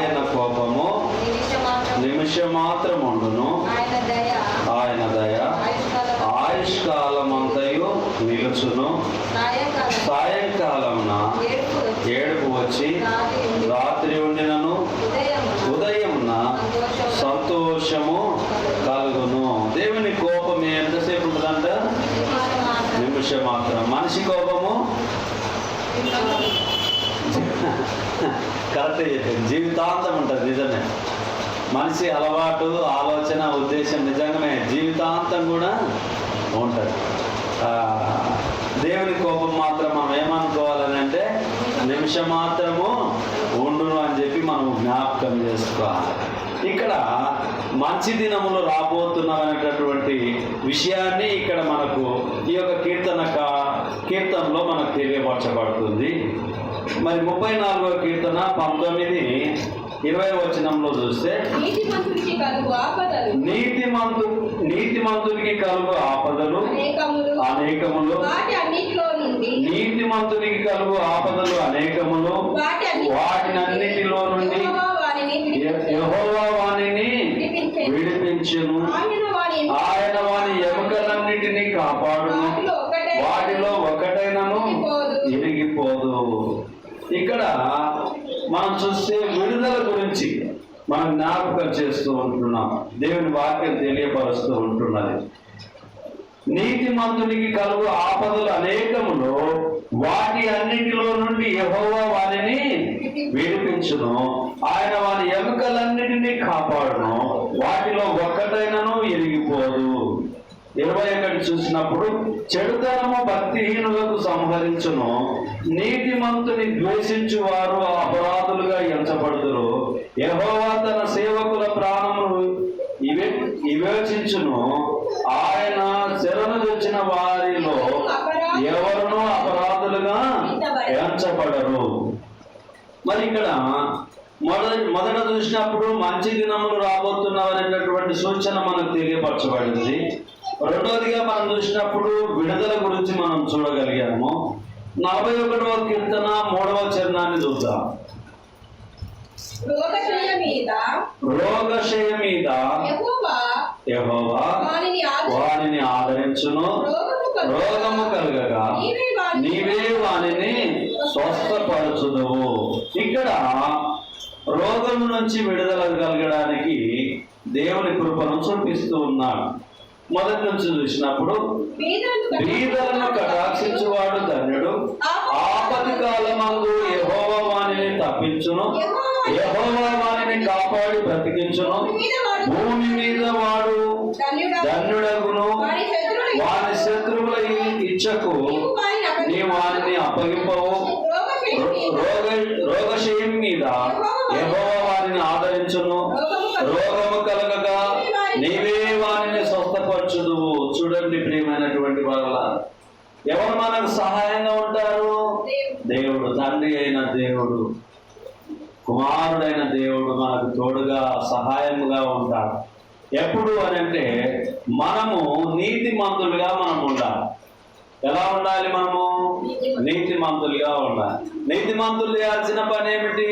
ఆయన కోపము నిమిషమాత్రం నిమిషం మాత్రం ఉండును ఆయన దయ ఆయుష్కాలమంతయు నిలుచును. సాయంకాలం సాయంకాలమున ఏడుపు వచ్చి ఏడుపు వచ్చి రాత్రి ఉండి రాత్రి ఉండినను ఉదయమున ఉదయమున సంతోషము కలుగును దేవుని కోపం ఎంతసేపు ఉంటుందంట నిమిషమాత్రం నిమిషం మాత్రం మనిషి కోపము కరెక్ట్ జీవితాంతం ఉంటుంది నిజమే. మనిషి అలవాటు ఆలోచన ఉద్దేశం నిజంగానే జీవితాంతం కూడా ఉంటుంది. ఆ, దేవుని కోపం మాత్రం మనం ఏమనుకోవాలని అంటే నిమిషం మాత్రము ఉండును అని చెప్పి మనం జ్ఞాపకం చేసుకోవాలి. ఇక్కడ మంచి దినములు రాబోతున్నామనేటటువంటి విషయాన్ని ఇక్కడ మనకు ఈ యొక్క కీర్తన కీర్తనలో మనకు తెలియపరచబడుతుంది. మరి ముప్పై నాలుగవ కీర్తన పంతొమ్మిది ఇరవై వచనంలో చూస్తే కలుగు ఆపదలు. నీతిమంతు నీతిమంతునికి కలుగు ఆపదలు అనేకములు. నుండి నీతిమంతునికి కలుగు ఆపదలు అనేకములు. వాటినన్నిటిలో నుండి యెహోవా వాణిని విడిపించును. ఆయన వారి ఆయన వాని ఎముకలన్నిటినీ కాపాడును వాటిలో ఒకటే వాటిలో ఒకటైనను ఇరిగిపోదు ఇక్కడ మనం చూస్తే విడుదల గురించి మనం జ్ఞాపకం చేస్తూ ఉంటున్నాం. దేవుని వాక్యం తెలియపరుస్తూ ఉంటున్నది. నీతిమంతునికి కలుగు ఆపదలు అనేకములు వాటి అన్నిటిలో నుండి యెహోవా వారిని విడిపించును. ఆయన వారి ఎముకలన్నిటినీ కాపాడును. వాటిలో ఒక్కటైనను ఎరిగిపోదు. ఇరవై ఒకటి చూసినప్పుడు చెడుతనము భక్తిహీనులకు సంహరించును. నీతిమంతుని ద్వేషించు వారు అపరాధులుగా ఎంచబడుదురు. యహోవా తన సేవకుల ప్రాణములు ఇవే వివేచించును. ఆయన శరణు తెచ్చిన వారిలో ఎవరునూ అపరాధులుగా ఎంచబడరు. మరి ఇక్కడ మొదటి మొదట చూసినప్పుడు మంచి దినములు రాబోతున్నావు అనేటటువంటి సూచన మనకు తెలియపరచబడింది. రెండవదిగా మనం చూసినప్పుడు విడుదల గురించి మనం చూడగలిగాము. నలభై ఒకటవ కీర్తన మూడవ చరణాన్ని చూద్దాం. రోగశయ మీద. రోగశయ యెహోవా వారిని ఆదరించును. రోగము కలుగగా. నీవే వానిని స్వస్థపరచుదువు. ఇక్కడ రోగం నుంచి విడుదల కలగడానికి దేవుని కృపను చూపిస్తూ ఉన్నాడు. మొదటి నుంచి చూసినప్పుడు బీదలను కటాక్షించువాడు ధన్యుడు. ఆపతి కాలమందు యహోవాణిని వానిని తప్పించును. యహోవాణిని వానిని కాపాడి బ్రతికించును. భూమి మీద వాడు ధన్యుడగును. వారి శత్రువుల ఇచ్చకు వారిని నీ వారిని అప్పగింపవు. రోగ రోగశయం మీద యహోవా వారిని ఆదరించును. రోగ కలగగా నీవే వారిని స్వస్థపరచుదువు ప్రియమైనటువంటి వాళ్ళ ఎవరు మనకు సహాయంగా ఉంటారు? దేవుడు. తండ్రి అయిన దేవుడు. కుమారుడైన దేవుడు మనకు తోడుగా సహాయముగా ఉంటాడు. ఎప్పుడు అని అంటే మనము నీతి మంతులుగా మనం ఉండాలి. ఎలా ఉండాలి మనము? నీతి మంతులుగా ఉండాలి. నీతి మంతులు చేయాల్సిన పని ఏమిటి?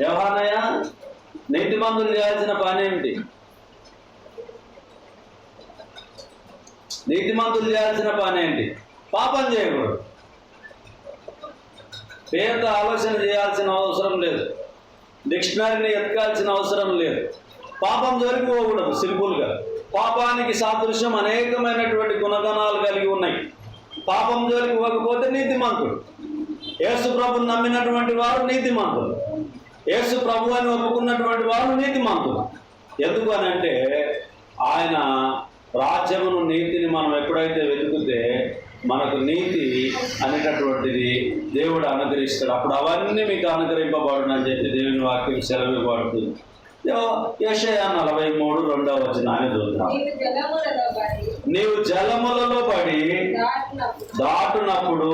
వ్యవహారయ్య నీతి మంతులు చేయాల్సిన పని ఏమిటి? నీతి మంతులు చేయాల్సిన పని ఏంటి? పాపం చేయకూడదు. పేరుతో ఆలోచన చేయాల్సిన అవసరం లేదు. డిక్షనరీని ఎతకాల్సిన అవసరం లేదు. పాపం జోలికి పోకూడదు సింపుల్గా. పాపానికి సాదృశ్యం అనేకమైనటువంటి గుణగణాలు కలిగి ఉన్నాయి. పాపం జోలికి పోకపోతే నీతిమంతుడు. యేసు ప్రభుని నమ్మినటువంటి వారు నీతిమంతులు. యేసు ప్రభు అని ఒప్పుకున్నటువంటి వారు నీతిమంతులు. ఎందుకు అని అంటే ఆయన రాజ్యమును నీతిని మనం ఎప్పుడైతే వెతుకుతే మనకు నీతి అనేటటువంటిది దేవుడు అనుగ్రహిస్తాడు. అప్పుడు అవన్నీ మీకు అనుగ్రహింపబడును అని చెప్పి దేవుని వాక్యం సెలవు పడుతుంది యశయ నలభై మూడు రెండవ వచనాన్ని చూద్దాం. నీవు జలములలో పడి దాటినప్పుడు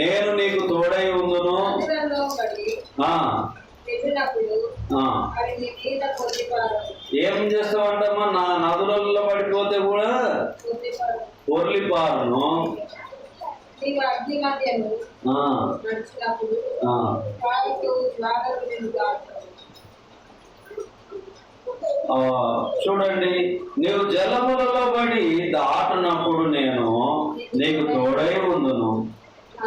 నేను నీకు తోడై ఉందును ఏం చేస్తావంటమ్మా? నా నదులలో పడిపోతే కూడా పొర్లిపారును చూడండి నీవు జలములలో పడి దాటునప్పుడు నేను నీకు తోడై ఉందును.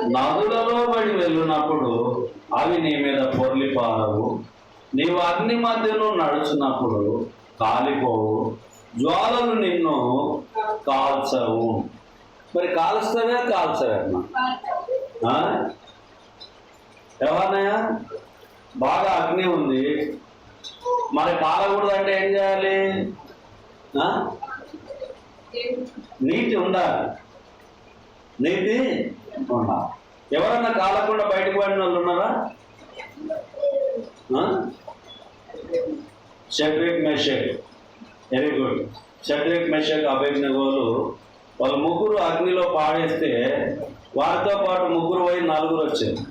నదులలో పడి వెళ్ళినప్పుడు అవి నీ మీద పొర్లి పారవు. నీవు అగ్ని మధ్యలో నడుచున్నప్పుడు కాలిపోవు. జ్వాలలు నిన్ను కాల్చవు. మరి కాల్చవే కాల్చవే అమ్మా? ఆ? ఎవరినయ్యా? బాగా అగ్ని ఉంది. మరి కాలకూడదు అంటే ఏం చేయాలి? నీటి ఉండాలి. ఉండాలి ఎవరన్నా కాలకుండా బయటకు పడిన వాళ్ళు ఉన్నారా? Shadrach Meshach very good Shadrach Meshach అభిజ్ఞగోలు వాళ్ళు ముగ్గురు అగ్నిలో పాడేస్తే వారితో పాటు ముగ్గురు పోయి నలుగురు వచ్చారు.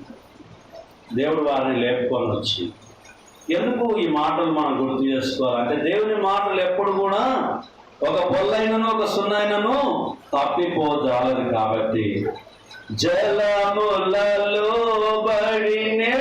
దేవుడు వారిని లేపుకొని వచ్చి. ఎందుకు ఈ మాటలు మనం గుర్తు చేసుకోవాలంటే దేవుని మాటలు ఎప్పుడు కూడా ఒక పొల్లైనను ఒక సున్నైనను తప్పిపోజాలదు కాబట్టి జలములలో బడినే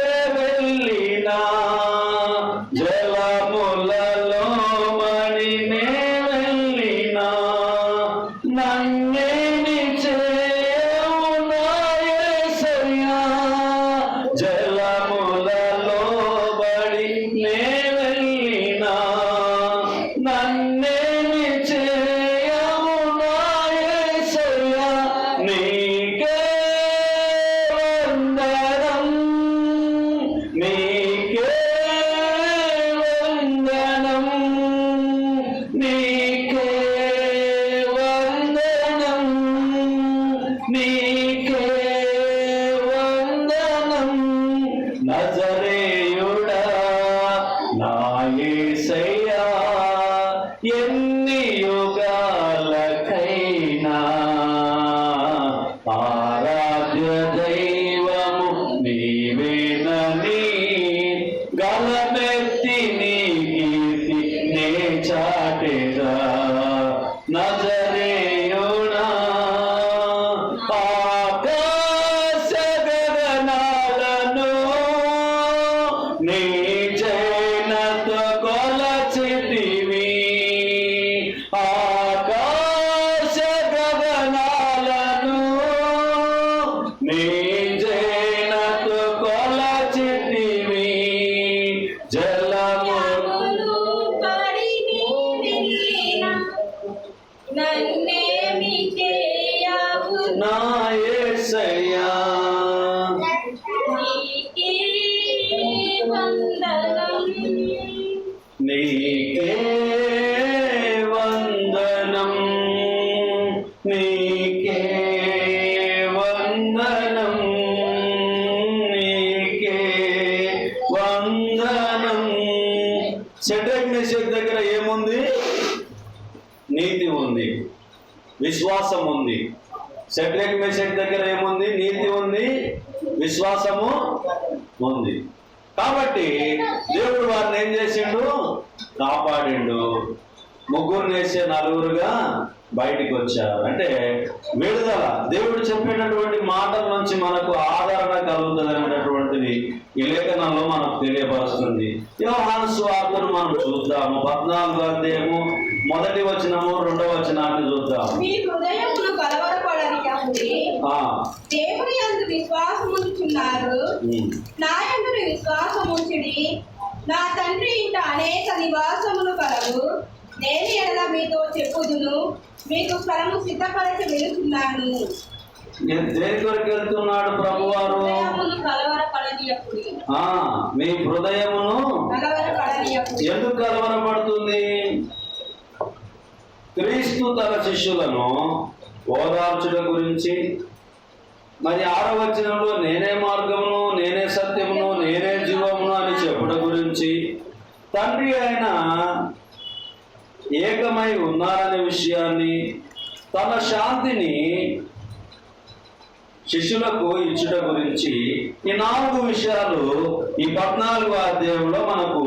విశ్వాసం ఉంది. షడ్రక్ మెసెట్ దగ్గర ఏముంది? నీతి ఉంది. విశ్వాసము ఉంది. కాబట్టి దేవుడు వారిని ఏం చేసిండు? కాపాడిండు. ముగ్గురు వేసే నలుగురుగా బయటికి వచ్చారు. అంటే విడుదల. దేవుడు చెప్పేటటువంటి మాటల నుంచి మనకు ఆదరణ కలుగుతుంది అనేటటువంటిది ఈ లేఖనంలో మనకు తెలియపరుస్తుంది. యోహాను స్వార్థను మనం చూద్దాము. పద్నాలుగు అధ్యాయము మొదటి వచనము రెండవ వచనాన్ని చూద్దాము మీ హృదయమును కలవరపడనియకుడి ఆ, దేవుని యందు విశ్వాసముంచుచున్నారు. ఉమ్. నా యందు విశ్వాసముంచుడి. నా తండ్రి ఇంట అనేక నివాసములు కలవు. నేను ఎడల మీతో చెప్పుదును. మీకు స్థలము సిద్ధపరచి వెళుతున్నాను నేను దేని కొరకు వెళ్తున్నాడు కలవరపడనీయకుడి ఆ మీ హృదయమును ఎందుకు కలవరపడుతుంది? క్రీస్తు తన శిష్యులను ఓదార్చుట గురించి. మరి ఆరో వచనంలో నేనే మార్గమును నేనే సత్యమును నేనే జీవమును అని చెప్పుట గురించి. తండ్రి ఆయన ఏకమై ఉన్నారనే విషయాన్ని తన శాంతిని శిష్యులకు ఇచ్చుట గురించి ఈ నాలుగు విషయాలు ఈ పద్నాలుగో అధ్యాయంలో మనకు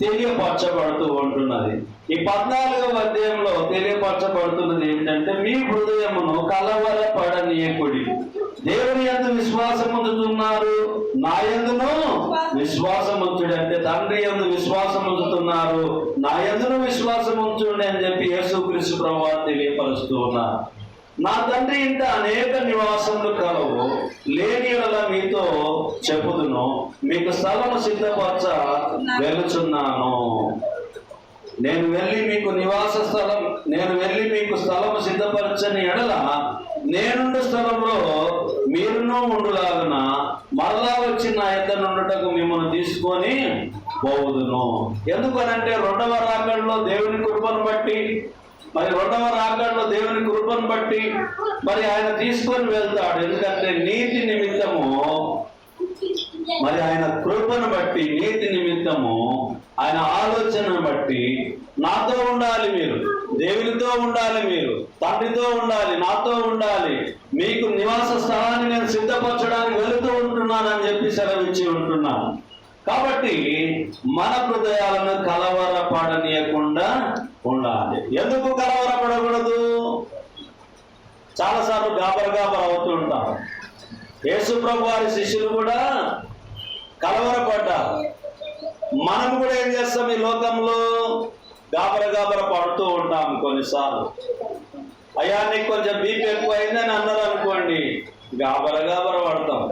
తెలియపరచబడుతూ ఉంటున్నది. ఈ పద్నాలుగవ అధ్యాయంలో తెలియపరచబడుతున్నది ఏంటంటే మీ హృదయమును కలవరపడనీయకుడి. దేవుని ఎందు విశ్వాసం ఉంచుతున్నారు నా ఎందును విశ్వాసం ఉంచుడు అంటే తండ్రి ఎందు విశ్వాసం ఉంచుతున్నారు నా ఎందును విశ్వాసం ఉంచుండి అని చెప్పి యేసుక్రీస్తు ప్రభు తెలియపరుస్తూ ఉన్నారు. నా తండ్రి ఇంట అనేక నివాసములు కలవు లేని మీతో చెప్పుదును. మీకు స్థలము సిద్ధపరచ వెలుచున్నాను. నేను వెళ్ళి మీకు నివాస స్థలం నేను వెళ్ళి మీకు స్థలము సిద్ధపరచని ఎడల నేనుండు స్థలంలో మీరును ఉండులాగున మరలా వచ్చి నా ఇద్దరు నుండుటకు మిమ్మల్ని తీసుకొని పోవుదును. ఎందుకనంటే రెండవ రాకడలో దేవుని కృపను బట్టి మరి రెండవ రాకడలో దేవుని కృపను బట్టి మరి ఆయన తీసుకొని వెళ్తాడు. ఎందుకంటే నీతి నిమిత్తము మరి ఆయన కృపను బట్టి నీతి నిమిత్తము ఆయన ఆలోచనను బట్టి నాతో ఉండాలి మీరు. దేవునితో ఉండాలి మీరు. తండ్రితో ఉండాలి నాతో ఉండాలి. మీకు నివాస స్థలాన్ని నేను సిద్ధపరచడానికి వెళుతూ ఉంటున్నానని చెప్పి సెలవిచ్చి ఉంటున్నాను. కాబట్టి మన హృదయాలను కలవరపడనీయకుండా ఉండాలి. ఎందుకు కలవరపడకూడదు? చాలాసార్లు గాబర గాబర అవుతూ ఉంటాం యేసుప్రభు వారి శిష్యులు కూడా కలవరపడ్డారు. మనం కూడా ఏం చేస్తాం? ఈ లోకంలో గాబర గాబర పడుతూ ఉంటాం కొన్నిసార్లు. అయ్యా నీకు కొంచెం బీపీ అయిందని అన్నారు అనుకోండి. గాబర గాబర పడతాం.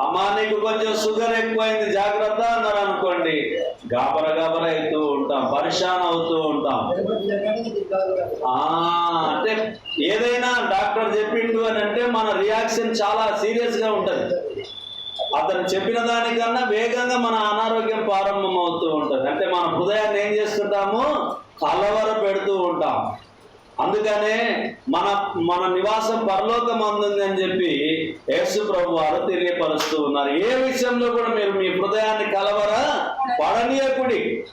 అమ్మా నీకు కొంచెం షుగర్ ఎక్కువైంది జాగ్రత్త అన్నారు అనుకోండి. గాబర గాబర అవుతూ ఉంటాం. పరిశాన్ అవుతూ ఉంటాం ఆ అంటే ఏదైనా డాక్టర్ చెప్పిండు అని అంటే మన రియాక్షన్ చాలా సీరియస్గా ఉంటుంది. అతను చెప్పిన దానికన్నా వేగంగా మన అనారోగ్యం ప్రారంభం అవుతూ ఉంటుంది. అంటే మన హృదయాన్ని ఏం చేస్తుంటాము? కలవర పెడుతూ ఉంటాం. అందుకనే మన మన నివాసం పరలోకం అందుంది అని చెప్పి యేసు ప్రభు వారు తెలియపరుస్తూ ఉన్నారు. ఏ విషయంలో కూడా మీరు మీ హృదయాన్ని కలవర పడనీయకుడి.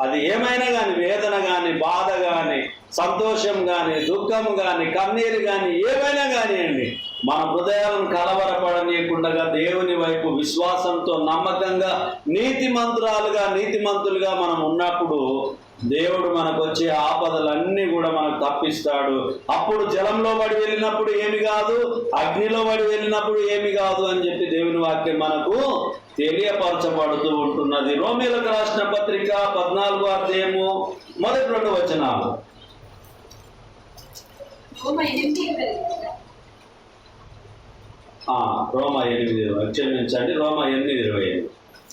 అది ఏమైనా కానీ వేదన కానీ బాధ కానీ సంతోషం కానీ దుఃఖం కానీ కన్నీరు కానీ ఏమైనా కానివ్వండి మన హృదయాలను కలవరపడనీయకుండా దేవుని వైపు విశ్వాసంతో నమ్మకంగా నీతి మంత్రాలుగా నీతి మంతులుగా మనం ఉన్నప్పుడు దేవుడు మనకు వచ్చే ఆపదలన్నీ కూడా మనకు తప్పిస్తాడు. అప్పుడు జలంలో పడి వెళ్ళినప్పుడు ఏమి కాదు అగ్నిలో పడి వెళ్ళినప్పుడు ఏమి కాదు అని చెప్పి దేవుని వాక్యం మనకు తెలియపరచబడుతూ ఉంటున్నది. రోమిలకు రాసిన పత్రిక పద్నాలుగో అధ్యాయము మొదటి రెండు వచనాలు. రోమ ఎనిమిది ఇరవై. ఆ, రోమ ఎనిమిది ఇరవై క్షమించండి రోమ ఎనిమిది ఇరవై ఐదు.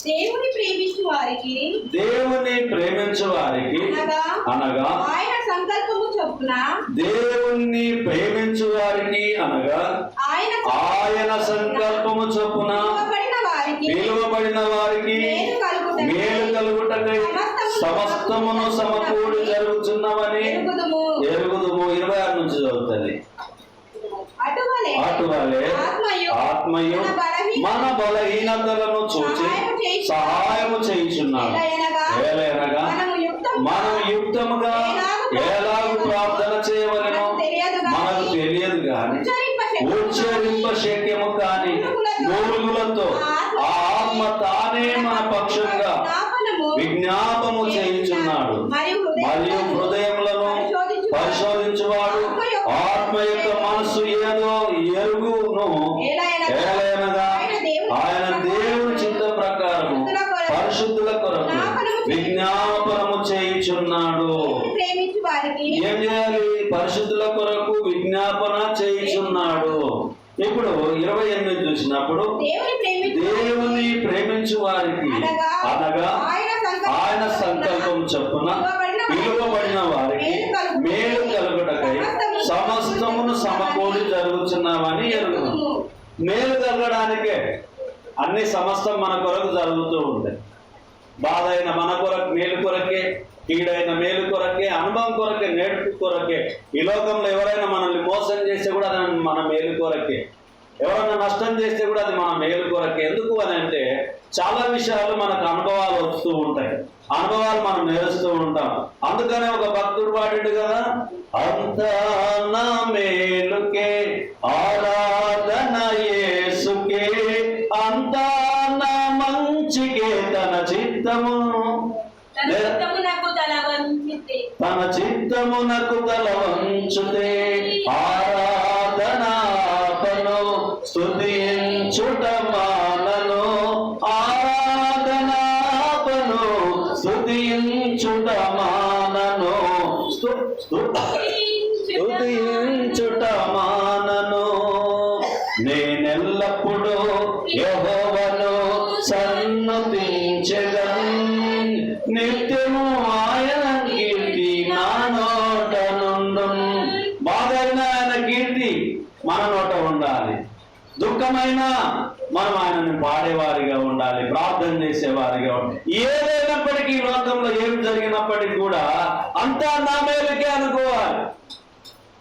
దేవుని ప్రేమించు వారికి దేవుని ప్రేమించు వారికి అనగా అనగా ఆయన సంకల్పము చొప్పున దేవుణ్ణి ప్రేమించు వారికి అనగా ఆయన ఆయన సంకల్పము చొప్పున పిలువబడిన వారికి మేలు కలుగుటకై సమస్తమును సమకూడి జరుగుతున్నవని ఎరుగుదుము. ఇరవై ఆరు నుంచి చదువుతుంది. అటువలే ఆత్మయు మన బలహీనతలను చూచి సహాయము చేయుచున్నాడు. యుక్తముగా మనం యుక్తముగా ఎలాగూ ప్రార్థన చేయవలెనో. మనకు తెలియదు కానీ ఉచ్చరింప శక్యము కాని మూలుగులతో ఆ ఆత్మ తానే మన పక్షంగా విజ్ఞాపము చేయుచున్నాడు. మరియు హృదయములను పరిశోధించువాడు. ఆత్మ యొక్క మనస్సు ఏదో ఎరుగును. ఏలైనగా ఆయన దేవుని చిత్త ప్రకారము పరిశుద్ధుల కొరకు విజ్ఞాపనము చేయుచున్నాడు. ఏం చేయాలి? పరిశుద్ధుల కొరకు విజ్ఞాపన చేయుచున్నాడు. ఇప్పుడు ఇరవై ఎనిమిది చూసినప్పుడు దేవుని ప్రేమించు వారికి అనగా ఆయన సంకల్పం చొప్పున పిలువబడిన వారికి మేలు కలుగుటకై సమస్తమును సమకూడి జరుగుతున్నామని ఎరుగును. మేలు కలగడానికే అన్ని సమస్తం మన కొరకు జరుగుతూ ఉంటాయి బాధ అయిన మన కొరకు మేలు కొరకే కీడైన మేలు కొరకే అనుభవం కొరకే నేర్పు కొరకే ఈ లోకంలో ఎవరైనా మనల్ని మోసం చేస్తే కూడా అది మన మేలు కొరకే. ఎవరైనా నష్టం చేస్తే కూడా అది మన మేలు కొరకే ఎందుకు అని అంటే చాలా విషయాలు మనకు అనుభవాలు వస్తూ ఉంటాయి. అనుభవాలు మనం నేరుస్తూ ఉంటాం. అందుకనే ఒక భక్తుడు పాడాడు కదా అంతా నా మేలుకే ఆరాధన యేసుకే అంతా నా మంచికే తన చిత్తము తన చిత్తమునకు తల వంచితే తన దుఃఖమైన మనం ఆయనను పాడేవారిగా ఉండాలి ప్రార్థన చేసేవారిగా ఉండాలి. ఏదైనప్పటికీ ఈ లోకంలో ఏమి జరిగినప్పటికీ కూడా అంతా నా మేలుకే అనుకోవాలి.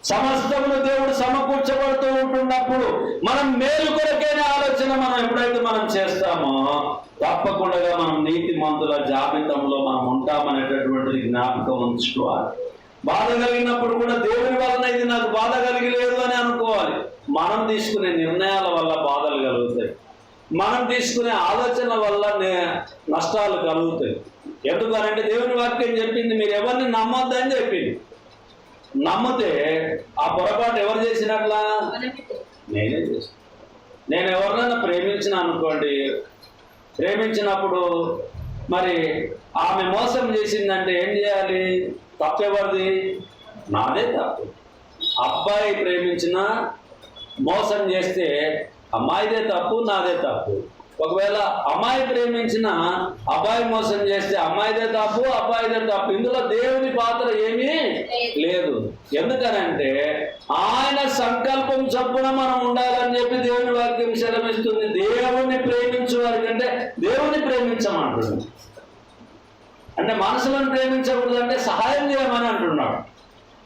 సమస్తములు దేవుడు సమకూర్చబడుతూ ఉంటున్నప్పుడు మనం మేలు కొరకైన ఆలోచన మనం ఎప్పుడైతే మనం చేస్తామో తప్పకుండా మనం నీతి మంతుల జాబితంలో మనం ఉంటామనేటటువంటిది జ్ఞాపకం ఉంచుకోవాలి. బాధ కలిగినప్పుడు కూడా దేవుని వలన ఇది నాకు బాధ కలిగలేదు అని అనుకోవాలి. మనం తీసుకునే నిర్ణయాల వల్ల బాధలు కలుగుతాయి. మనం తీసుకునే ఆలోచన వల్ల నే- నష్టాలు కలుగుతాయి. ఎందుకనంటే దేవుని వాక్యం చెప్పింది మీరు ఎవరిని నమ్మొద్దని చెప్పింది. నమ్మితే ఆ పొరపాటు ఎవరు చేసినట్లా? నేనే చేసిన నేను ఎవరినైనా ప్రేమించిన అనుకోండి ప్రేమించినప్పుడు మరి ఆమె మోసం చేసిందంటే ఏం చేయాలి? తప్పెవరిది నాదే తప్పు. అబ్బాయి ప్రేమించిన మోసం చేస్తే అమ్మాయిదే తప్పు నాదే తప్పు. ఒకవేళ అమ్మాయి ప్రేమించిన అబ్బాయి మోసం చేస్తే అమ్మాయిదే తప్పు అబ్బాయిదే తప్పు. ఇందులో దేవుని పాత్ర ఏమీ లేదు. ఎందుకనంటే ఆయన సంకల్పం చొప్పున మనం ఉండాలని చెప్పి దేవుని వాక్యం సెలవిస్తుంది. దేవుణ్ణి ప్రేమించు వారికంటే దేవుణ్ణి ప్రేమించమంటుంది అంటే మనసులను ప్రేమించకూడదు అంటే సహాయం చేయమని అంటున్నాడు.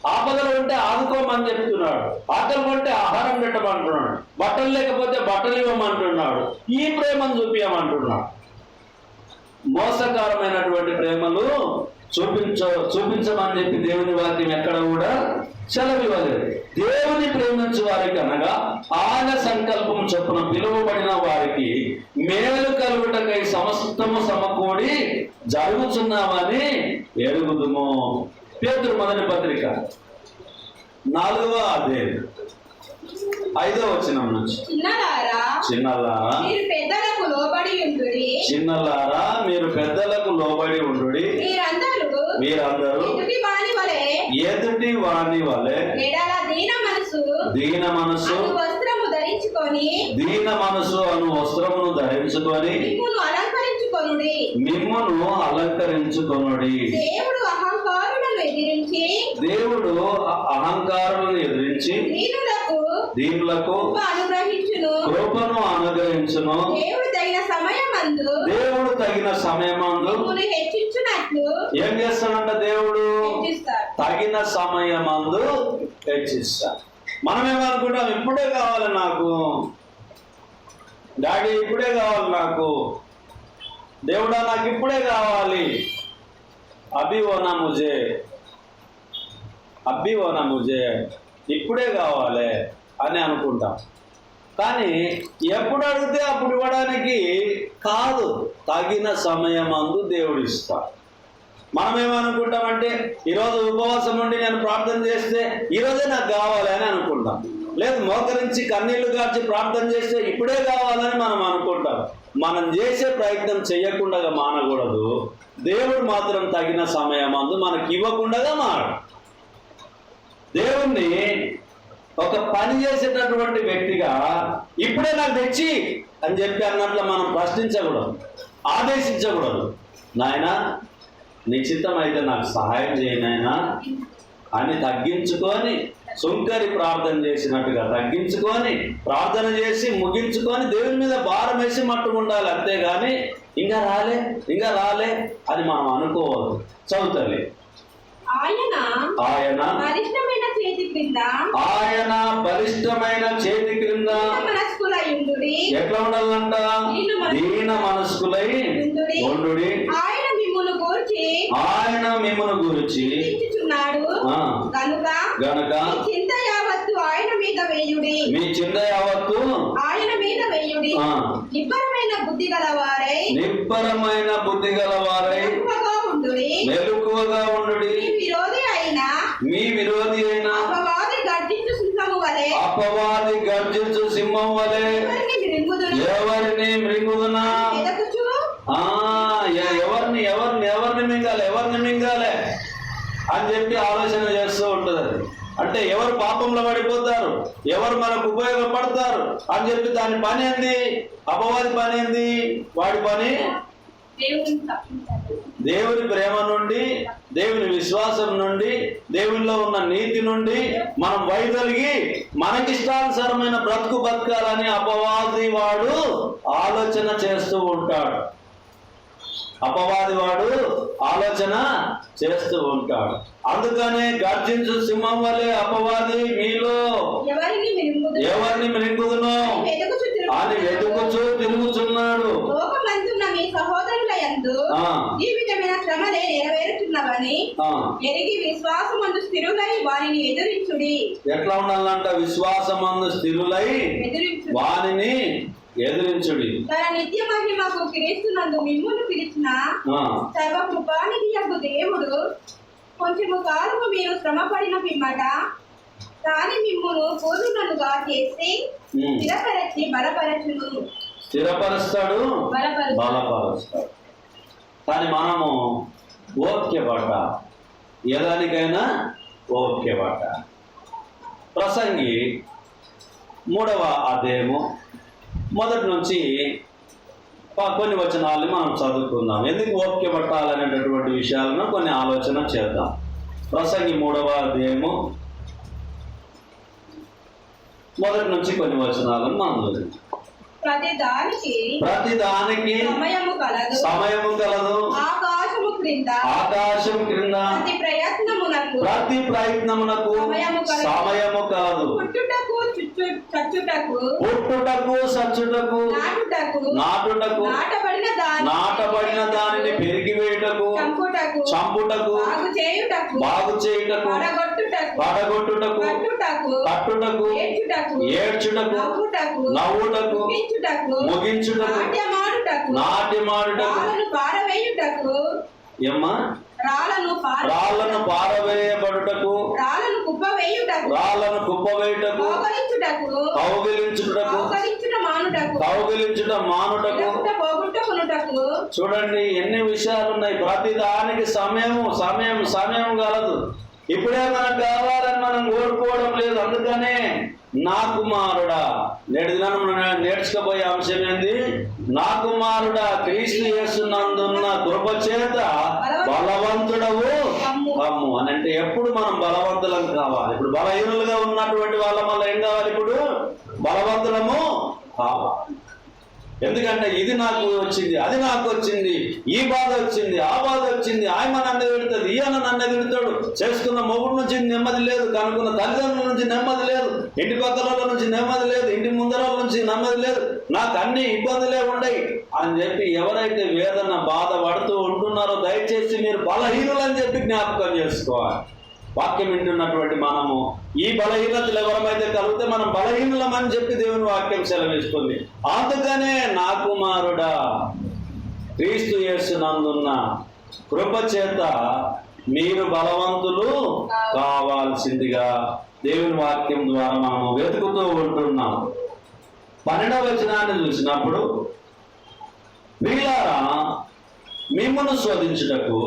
ఆపదలు ఉంటే ఆదుకోమని చెప్తున్నాడు. ఆకలి ఉంటే ఆహారం పెట్టమంటున్నాడు బట్టలు లేకపోతే బట్టలు ఇవ్వమంటున్నాడు. ఈ ప్రేమను చూపించమంటున్నాడు మోసకరమైనటువంటి ప్రేమలు చూపించ చూపించమని చెప్పి దేవుని వాక్యం ఎక్కడ కూడా సెలవివ్వలేదు. దేవుని ప్రేమించు వారికి అనగా ఆయన సంకల్పం చొప్పున పిలువబడిన వారికి మేలు కలుగుటకై సమస్తము సమకూడి జరుగుతున్నామని ఎరుగుదుము. పేతురు మొదటి పత్రిక. నాలుగవ అధ్యాయం. ఐదవ వచనం నుంచి. చిన్నలారా చిన్నలారా మీరు పెద్దలకు లోబడి ఉండుడి. చిన్నలారా మీరు పెద్దలకు లోబడి ఉండు మీరందరూ మీరందరూ ఎదుటి వాణి వలె దీన మనసు దీన మనసు ధరించుకొని దీన మనసు అను వస్త్రమును ధరించుకొని మిమ్మును అలంకరించుకొనుడి. మిమ్మును అలంకరించుకొనుడి. దేవుడు అహంకారులను ఎదిరించి దేవుడు అహంకారులను ఎదిరించి దీనులకు దీనులకు అనుగ్రహించును. కృపను అనుగ్రహించును. దేవుడు తగిన సమయమందు దేవుడు తగిన సమయమందు హెచ్చించున్నట్లు ఏం చేస్తాడంట దేవుడు? హెచ్చిస్తాడు. తగిన సమయమందు హెచ్చిస్తా మనమేమనుకుంటాం ఇప్పుడే కావాలి నాకు. డాడీ ఇప్పుడే కావాలి నాకు. దేవుడా నాకు ఇప్పుడే కావాలి. అభి ఓనా ముజే అబ్బి ఓనా ముజే ఇప్పుడే కావాలి అని అనుకుంటాం. కానీ ఎప్పుడు అడిగితే అప్పుడు ఇవ్వడానికి కాదు. తగిన సమయమందు దేవుడు ఇస్తాడు మనం ఏమనుకుంటామంటే ఈరోజు ఉపవాసం ఉండి నేను ప్రార్థన చేస్తే ఈరోజే నాకు కావాలి అని అనుకుంటాం. లేదు మోకరించి కన్నీళ్ళు కార్చి ప్రార్థన చేస్తే ఇప్పుడే కావాలని మనం అనుకుంటాం. మనం చేసే ప్రయత్నం చేయకుండా మానకూడదు. దేవుడు మాత్రం తగిన సమయం అందు మనకి ఇవ్వకుండా మారడు. దేవుణ్ణి ఒక పని చేసేటటువంటి వ్యక్తిగా ఇప్పుడే నాకు తెచ్చి అని చెప్పి అన్నట్లు మనం ప్రశ్నించకూడదు ఆదేశించకూడదు. నాయన నిశ్చితం అయితే నాకు సహాయం చేయనాయనా అని తగ్గించుకొని సుంకరి ప్రార్థన చేసినట్టుగా తగ్గించుకొని ప్రార్థన చేసి ముగించుకొని దేవుని మీద భారం వేసి మట్టు ఉండాలి అంతేగాని ఇంకా రాలే ఇంకా రాలే అని మనం అనుకోవద్దు. చదువుతలే ఆయన ఆయన బలిష్టమైన చేతి క్రింద ఆయన బలిష్టమైన చేతి క్రింద మనస్కులయుండుడి ఎట్లా ఉండాలంట? దీన మనస్కులై ఉండు ఆయన ఆయన మిమ్మల్ని గురించి. కనుక గనక మీ చింత యావత్తు ఆయన మీద వేయుడి. మీ చింద యావత్తు ఆయన మీద వేయుడి. నిబ్బరమైన బుద్ధి గలవారై నిబ్బరమైన బుద్ధి గలవారై ఎక్కువగా ఉండుడి. మెలకువగా ఉండు మీ విరోధి అయిన మీ విరోధి అయిన అపవాది గర్జించు సింహము వలె అపవాది గర్జించు సింహం వలె ఎవరిని మృంగుదును ఎవరిని మృంగుదునా ఎదకుచు ఆ ఎ- ఎవరిని ఎవరిని ఎవరిని మింగాలి ఎవరిని మింగాలి అని చెప్పి ఆలోచన చేస్తూ ఉంటుంది అది అంటే ఎవరు పాపంలో పడిపోతారు? ఎవరు మనకు ఉపయోగపడతారు? అని చెప్పి దాని పని ఏంది? అపవాది పని ఏంది? వాడి పని? దేవుని ప్రేమ నుండి దేవుని విశ్వాసం నుండి దేవునిలో ఉన్న నీతి నుండి మనం వైదొలిగి మనకిష్టానుసారమైన బ్రతుకు బతకాలని అపవాది వాడు ఆలోచన చేస్తూ ఉంటాడు. అపవాది వాడు ఆలోచన చేస్తూ ఉంటాడు. అందుకనే గర్జించు సింహం వలె అపవాది మీలో. ఎవరిని అని వెతుకుచూ ఆ. ఈ విధమైన శ్రమలే నెరవేరుతున్నవని ఆ. ఎరిగి విశ్వాసమందు స్థిరులై వారిని ఎదురించుడి. ఎట్లా ఉండాలంట? విశ్వాసమందు స్థిరులై వానిని ఎదిరించుడి. తన నిత్య మహిమకు క్రీస్తునందు మిమ్మును పిలిచిన ఆ, సర్వకృపానికి యొక్క దేవుడు కొంచెము కాలము మీరు శ్రమపడిన పిమ్మట తాని మిమ్మును పూర్ణులుగా చేసి. స్థిరపరచి బలపరచును స్థిరపరుస్తాడు బలపరుస్తాడు. కానీ మనము ఓక్యపడ్డ ఎదానికైనా ఓక్యపడ్డ ప్రసంగి మూడవ అధ్యాయము మొదటి నుంచి కొన్ని వచనాలని మనం చదువుకుందాం. ఎందుకు ఓపిక పట్టాలనేటటువంటి విషయాలను కొన్ని ఆలోచన చేద్దాం. ప్రసంగి మూడవ అధ్యాయము మొదటి నుంచి కొన్ని వచనాలను మనం చదువుతాం ప్రతి దానికి ప్రతి దానికి సమయము కలదు. సమయము కలదు. ఆకాశము క్రింద ఆకాశం క్రింద ప్రతి ప్రయత్నమునకు ప్రతి ప్రయత్నమునకు సమయము కలదు. కలదు. పుట్టుటకు సచ్చుటకు నాటుటకు నాటబడిన దాని నాటబడిన దానిని పెరిగివేయుటకు చంపుటకు బాగు చేయుటకు పడగొట్టుటకు కట్టుటకు ఏడ్చుటకు నవ్వుటకు ముగించుటకు నాట్యమాడుటకు ఏమ్మా? రాళ్ళను పారవేయబడుటకు రాళ్ళను కుప్పవేయుటకు రాళ్ళను కుప్పవేయుటకు కౌగిలించుటకు పోగలించుట మానుటకు కౌగిలించుట మానుటకు చూడండి ఎన్ని విషయాలు ఉన్నాయి ప్రతి దానికి సమయము సమయం సమయం కలదు ఇప్పుడే మనకు కావాలని మనం కోరుకోవడం లేదు. అందుకనే నా కుమారుడా నేటి దినం నేర్చుకోబోయే అంశం ఏంది? నా కుమారుడా క్రీస్తు యేసునందున్న కృప చేత బలవంతుడవు. అమ్ము. అని అంటే ఎప్పుడు మనం బలవంతులం కావాలి. ఇప్పుడు బలహీనులుగా ఉన్నటువంటి వాళ్ళ మళ్ళీ ఏం కావాలి ఇప్పుడు? బలవంతులము కావాలి. ఎందుకంటే ఇది నాకు వచ్చింది అది నాకు వచ్చింది ఈ బాధ వచ్చింది ఆ బాధ వచ్చింది ఆయమ నన్ను తిడుతుంది ఈయన నన్ను తిడతాడు. చేసుకున్న మొగుడు నుంచి నెమ్మది లేదు కనుక్కున్న తల్లిదండ్రుల నుంచి నెమ్మది లేదు ఇంటి పక్కల నుంచి నెమ్మది లేదు ఇంటి ముందర నుంచి నెమ్మది లేదు నాకు అన్ని ఇబ్బందులే ఉండయి. అని చెప్పి ఎవరైతే వేదన బాధపడుతూ ఉంటున్నారో దయచేసి మీరు బలహీనులు అని చెప్పి జ్ఞాపకం చేసుకోవాలి. వాక్యం వింటున్నటువంటి మనము ఈ బలహీనతలు ఎవరమైతే కలిగితే మనం బలహీనలమని చెప్పి దేవుని వాక్యం సెలవిస్తుంది. అందుకనే నా కుమారుడా క్రీస్తు యేసునందున్న కృపచేత మీరు బలవంతులు కావాల్సిందిగా దేవుని వాక్యం ద్వారా మనము వెతుకుతూ ఉంటున్నాం. పన్నెండవ వచనాన్ని చూసినప్పుడు ప్రియులారా మిమ్మల్ని శోధించుటకు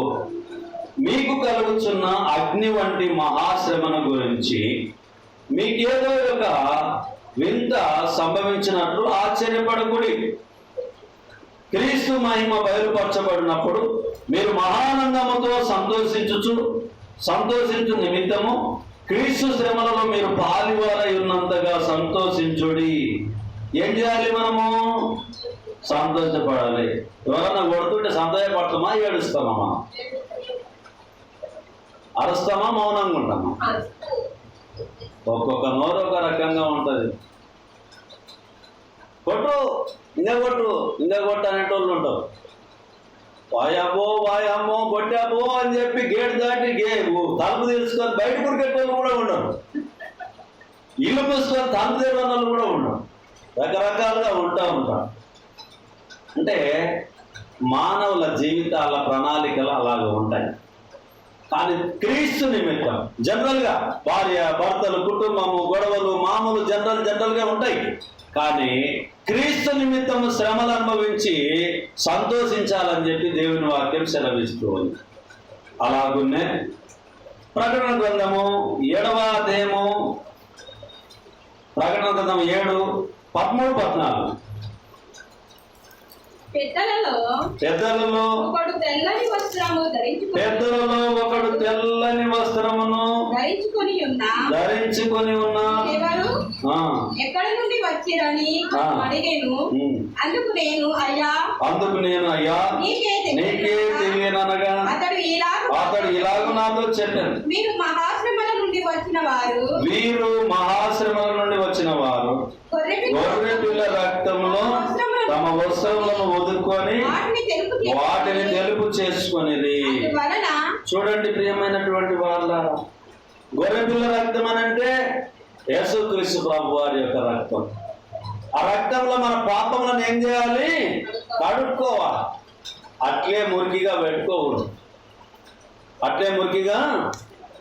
మీకు కలుగుతున్న అగ్ని వంటి మహాశ్రమను గురించి మీకేదో ఒక వింత సంభవించినట్లు ఆశ్చర్యపడకుడి. క్రీస్తు మహిమ బయలుపరచబడినప్పుడు మీరు మహానందముతో సంతోషించుచు సంతోషించు నిమిత్తము క్రీస్తు శ్రమలలో మీరు పాలివారై ఉన్నంతగా సంతోషించుడి. ఏం చేయాలి మనము? సంతోషపడాలి. ఎవరన్నా కొడుతుంటే సంతోషపడతామా? ఏడుస్తామా? మనం అరుస్తామా మౌనంగా ఉంటామా? ఒక్కొక్క నోరు ఒక రకంగా ఉంటుంది. కొట్టు ఇంకా కొట్టు ఇంకా కొట్టు అనేటోళ్ళు ఉంటారు. వాయాబో వాయమ్మో కొట్టాబో అని చెప్పి గేట్ దాటి గే తలుపు తీసుకొని బయట కురికెట్టేళ్ళు కూడా ఉండరు. ఇల్లు మూసుకొని తలుపు తెరవని కూడా ఉండరు. రకరకాలుగా ఉంటా ఉంటాం. అంటే మానవుల జీవితాల ప్రణాళికలు అలాగే ఉంటాయి. కానీ క్రీస్తు నిమిత్తం జనరల్గా భార్య భర్తలు కుటుంబము గొడవలు మామూలు జనరల్ జనరల్గా ఉంటాయి. కానీ క్రీస్తు నిమిత్తము శ్రమలు అనుభవించి సంతోషించాలని చెప్పి దేవుని వాక్యం సెలవిస్తూ ఉంది. అలాగున్నే ప్రకటన గ్రంథము ఏడవ అధ్యాయము ప్రకటన గ్రంథం ఏడు పదమూడు పద్నాలుగు. పెద్దలలో పెద్దలలో ఒకడు తెల్లని వస్త్రము ధరించుకుని పెద్దలలో ఒకడు తెల్లని వస్త్రమును ధరించుకొని ఉన్న. ధరించుకొని ఉన్న. ఎవరు? ఎక్కడి నుండి వచ్చిరని. అడిగాను. అందుకు నేను అయ్యా అందుకు నేను అయ్యా నీకే తెలియననగా అతడు ఇలా అతడు ఇలాగ నాతో చెప్పాను మీరు మహాశ్రమల నుండి వచ్చిన వారు వీరు మహాశ్రమల నుండి వచ్చిన వారు గొర్రె గొర్రె పిల్ల రక్తంలో తమ వస్త్రములను వదుకొని వాటిని తెలుపు చేసుకొనిది చూడండి ప్రియమైనటువంటి వాళ్ళ గొర్రె పిల్ల రక్తం అని అంటే యేసుక్రీస్తు ప్రభు వారి యొక్క రక్తం. ఆ రక్తంలో మన పాపములను ఏం చేయాలి? కడుక్కోవాలి. అట్లే మురికిగా పెట్టుకోకూడదు. అట్లే మురికిగా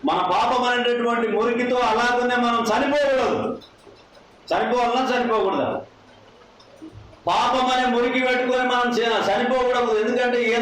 మన పాపం అనేటటువంటి మురికితో అలాగనే మనం చనిపోకూడదు. చనిపోవాలన్నా చనిపోకూడదు. పాపం అనే మురికి పెట్టుకొని మనం చనిపోకూడదు. ఎందుకంటే ఈయన